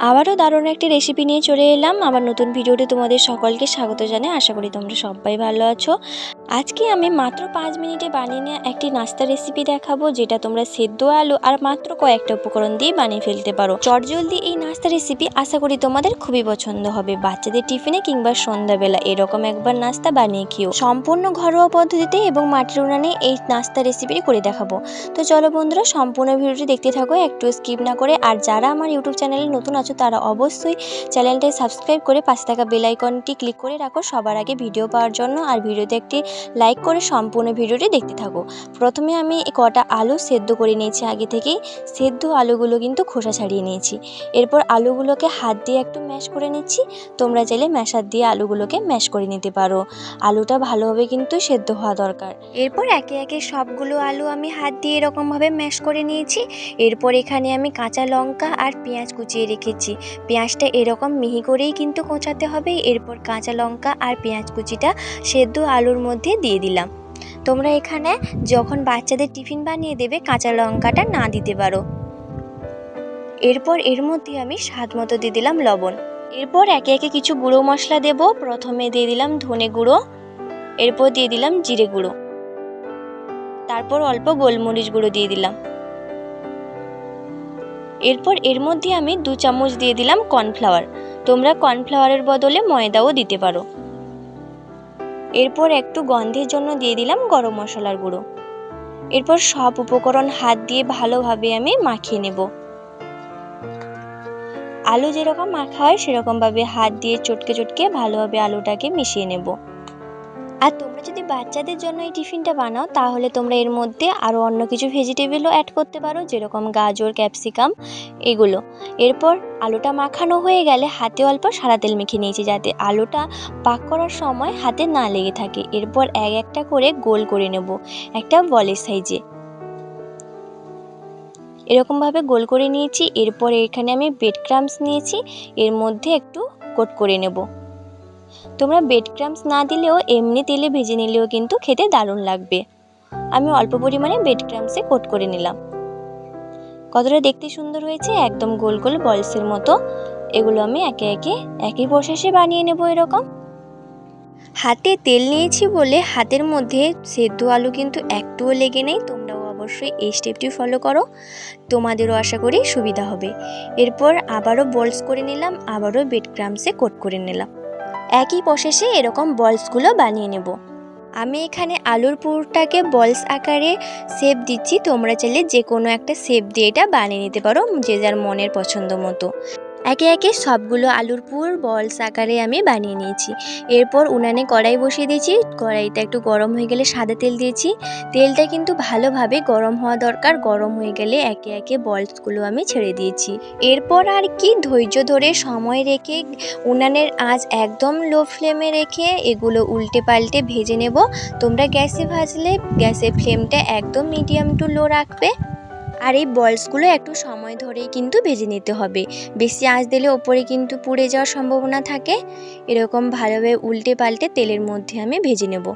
আবারও দারুণ একটি রেসিপি নিয়ে চলে এলাম। আমার নতুন ভিডিওটি তোমাদের সকলকে স্বাগত জানাই। আশা করি তোমরা সবাই ভালো আছো। আজকে আমি মাত্র পাঁচ মিনিটে বানিয়ে নেওয়া একটি নাস্তা রেসিপি দেখাবো, যেটা তোমরা সেদ্ধ আলু আর মাত্র কয়েকটা উপকরণ দিয়ে বানিয়ে ফেলতে পারো। চটজলদি এই নাস্তা রেসিপি আশা করি তোমাদের খুবই পছন্দ হবে। বাচ্চাদের টিফিনে কিংবা সন্ধ্যাবেলা এরকম একবার নাস্তা বানিয়ে খেও। সম্পূর্ণ ঘরোয়া পদ্ধতিতে এবং মাটির উনানে এই নাস্তা রেসিপিটি করে দেখাবো। তো চলো বন্ধুরা, সম্পূর্ণ ভিডিওটি দেখতে থাকো, একটু স্কিপ না করে। আর যারা আমার ইউটিউব চ্যানেলে নতুন আছো, তারা অবশ্যই চ্যানেলটা সাবস্ক্রাইব করে পাশে থাকা বেল আইকনটি ক্লিক করে রাখো। সবার আগে ভিডিও পাওয়ার জন্য। আর ভিডিওতে একটি লাইক করে সম্পূর্ণ ভিডিওটি দেখতে থাকো। প্রথমে আমি কটা আলু সেদ্ধ করে নিয়েছি আগে থেকেই। সেদ্ধ আলুগুলো কিন্তু খোসা ছাড়িয়ে নিয়েছি। এরপর আলুগুলোকে হাত দিয়ে একটু ম্যাশ করে নিচ্ছি। তোমরা চাইলে ম্যাশার দিয়ে আলুগুলোকে ম্যাশ করে নিতে পারো। আলুটা ভালোভাবে কিন্তু সেদ্ধ হওয়া দরকার। এরপর একে একে সবগুলো আলু আমি হাত দিয়ে এরকমভাবে ম্যাশ করে নিয়েছি। এরপর এখানে আমি কাঁচা লঙ্কা আর পেঁয়াজ কুচিয়ে রেখেছি। পেঁয়াজটা এরকম মিহি করেই কিন্তু কোঁচাতে হবে। এরপর কাঁচা লঙ্কা আর পেঁয়াজ কুচিটা সেদ্ধ আলুর মধ্যে দিয়ে দিলাম। তোমরা এখানে যখন বাচ্চাদের টিফিন বানিয়ে দেবে, কাঁচা লঙ্কাটা না দিতে পারো। এরপর এর মধ্যে আমি স্বাদ মতো দিয়ে দিলাম লবণ। এরপর একে একে কিছু গুঁড়ো মশলা দেব। প্রথমে দিয়ে দিলাম ধনে গুঁড়ো, এরপর দিয়ে দিলাম জিরে গুঁড়ো। তারপর অল্প গোলমরিচ গুঁড়ো দিয়ে দিলাম। এরপর এর মধ্যে আমি দু চামচ দিয়ে দিলাম কর্নফ্লাওয়ার। তোমরা কর্নফ্লাওয়ারের বদলে ময়দাও দিতে পারো। এরপর একটু গন্ধের জন্য দিয়ে দিলাম গরম মশলার গুঁড়ো। এরপর সব উপকরণ হাত দিয়ে ভালোভাবে আমি মাখিয়ে নেব। আলু যেরকম মাখা হয় সেরকমভাবে হাত দিয়ে চটকে চটকে ভালোভাবে আলুটাকে মিশিয়ে নেব। আর তোমরা যদি বাচ্চাদের জন্য এই টিফিনটা বানাও, তাহলে তোমরা এর মধ্যে আরও অন্য কিছু ভেজিটেবলও অ্যাড করতে পারো, যেরকম গাজর ক্যাপসিকাম এগুলো। এরপর আলুটা মাখানো হয়ে গেলে হাতে অল্প সাদা তেল মেখে নিয়েছি যাতে আলুটা পাক করার সময় হাতে না লেগে থাকে। এরপর এক একটা করে গোল করে নেব একটা বলের সাইজে। এরকমভাবে গোল করে নিয়েছি। এরপর এখানে আমি বেড ক্রামস নিয়েছি। এর মধ্যে একটু কোট করে নেব। তোমরা বেড ক্রামস না দিলেও এমনি তেলে ভেজে নিলেও কিন্তু খেতে দারুণ লাগবে। আমি অল্প পরিমাণে বেড ক্রামসে কোট করে নিলাম। কতটা দেখতে সুন্দর হয়েছে, একদম গোল গোল বলসের মতো। এগুলো আমি একে একে একই প্রসেসে বানিয়ে নেব এরকম। হাতে তেল নিয়েছি বলে হাতের মধ্যে সেদ্ধ আলু কিন্তু একটুও লেগে নেই, তোমরাও অবশ্যই এই স্টেপটি ফলো করো। তোমাদেরও আশা করি সুবিধা হবে। এরপর আবারও বলস করে নিলাম, আবারও বেড ক্রামসে কোট করে নিলাম। একই প্রসেসে এরকম বলসগুলো বানিয়ে নেব। আমি এখানে আলুর পুরটাকে বলস আকারে শেপ দিচ্ছি। তোমরা চাইলে যে কোনো একটা শেপ দিয়ে এটা বানিয়ে নিতে পারো, যে যার মনের পছন্দ মতো। একে একে সবগুলো আলুর পুর বলস আকারে আমি বানিয়ে নিয়েছি। এরপর উনানে কড়াই বসিয়ে দিয়েছি। কড়াইটা একটু গরম হয়ে গেলে সাদা তেল দিয়েছি। তেলটা কিন্তু ভালোভাবে গরম হওয়া দরকার। গরম হয়ে গেলে একে একে বলসগুলো আমি ছেড়ে দিয়েছি। এরপর আর কি ধৈর্য ধরে সময় রেখে উনানের আঁচ একদম লো ফ্লেমে রেখে এগুলো উল্টে পাল্টে ভেজে নেব। তোমরা গ্যাসে ভাজলে গ্যাসের ফ্লেমটা একদম মিডিয়াম টু লো রাখবে। আর এই বলসগুলো একটু সময় ধরেই কিন্তু ভেজে নিতে হবে। বেশি আঁচ দিলে ওপরে কিন্তু পুড়ে যাওয়ার সম্ভাবনা থাকে। এরকম ভালোভাবে উল্টে পাল্টে তেলের মধ্যে আমি ভেজে নেব।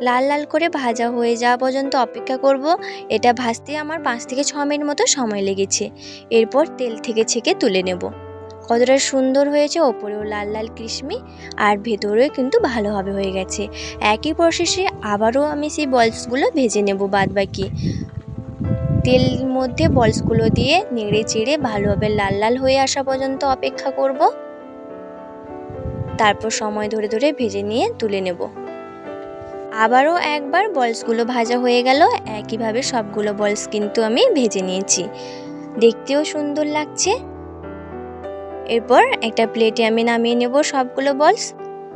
লাল লাল করে ভাজা হয়ে যাওয়া পর্যন্ত অপেক্ষা করব। এটা ভাজতে আমার পাঁচ থেকে ছ মিনিট মতো সময় লেগেছে। এরপর তেল থেকে ছেঁকে তুলে নেব। কতটা সুন্দর হয়েছে ওপরেও লাল লাল কৃষ্মি আর ভেতরেও কিন্তু ভালোভাবে হয়ে গেছে। একই প্রসেসে আবারও আমি সেই বলসগুলো ভেজে নেব বাদ বাকি তেল মধ্যে বলসগুলো দিয়ে নেড়ে চেড়ে ভালোভাবে লাল লাল হয়ে আসা পর্যন্ত অপেক্ষা করব। তারপর সময় ধরে ধরে ভেজে নিয়ে তুলে নেব। আবারও একবার বলসগুলো ভাজা হয়ে গেল। একইভাবে সবগুলো বলস কিন্তু আমি ভেজে নিয়েছি। দেখতেও সুন্দর লাগছে। এরপর একটা প্লেটে আমি নামিয়ে নেব সবগুলো বলস।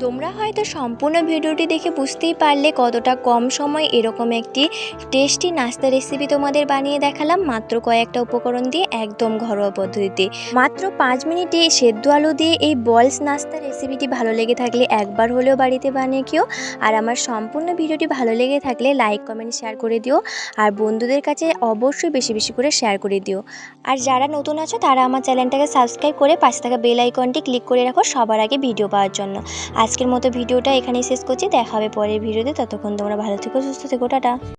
তোমরা হয়তো সম্পূর্ণ ভিডিওটি দেখে বুঝতেই পারলে কতটা কম সময় এরকম একটি টেস্টি নাস্তা রেসিপি তোমাদের বানিয়ে দেখালাম মাত্র কয়েকটা উপকরণ দিয়ে একদম ঘরোয়া পদ্ধতিতে। মাত্র পাঁচ মিনিটে সেদ্ধ আলু দিয়ে এই বলস নাস্তা রেসিপিটি ভালো লেগে থাকলে একবার হলেও বাড়িতে বানিয়ে কেউ আর আমার সম্পূর্ণ ভিডিওটি ভালো লেগে থাকলে লাইক কমেন্ট শেয়ার করে দিও। আর বন্ধুদের কাছে অবশ্যই বেশি বেশি করে শেয়ার করে দিও। আর যারা নতুন আছো, তারা আমার চ্যানেলটাকে সাবস্ক্রাইব করে পাশে থাকা বেল আইকনটি ক্লিক করে রাখো সবার আগে ভিডিও পাওয়ার জন্য। আজকের মতো ভিডিওটা এখানেই শেষ করছি। দেখা হবে পরের ভিডিওতে। ততক্ষণ তোমরা ভালো থেকো, সুস্থ থেকো, টাটা।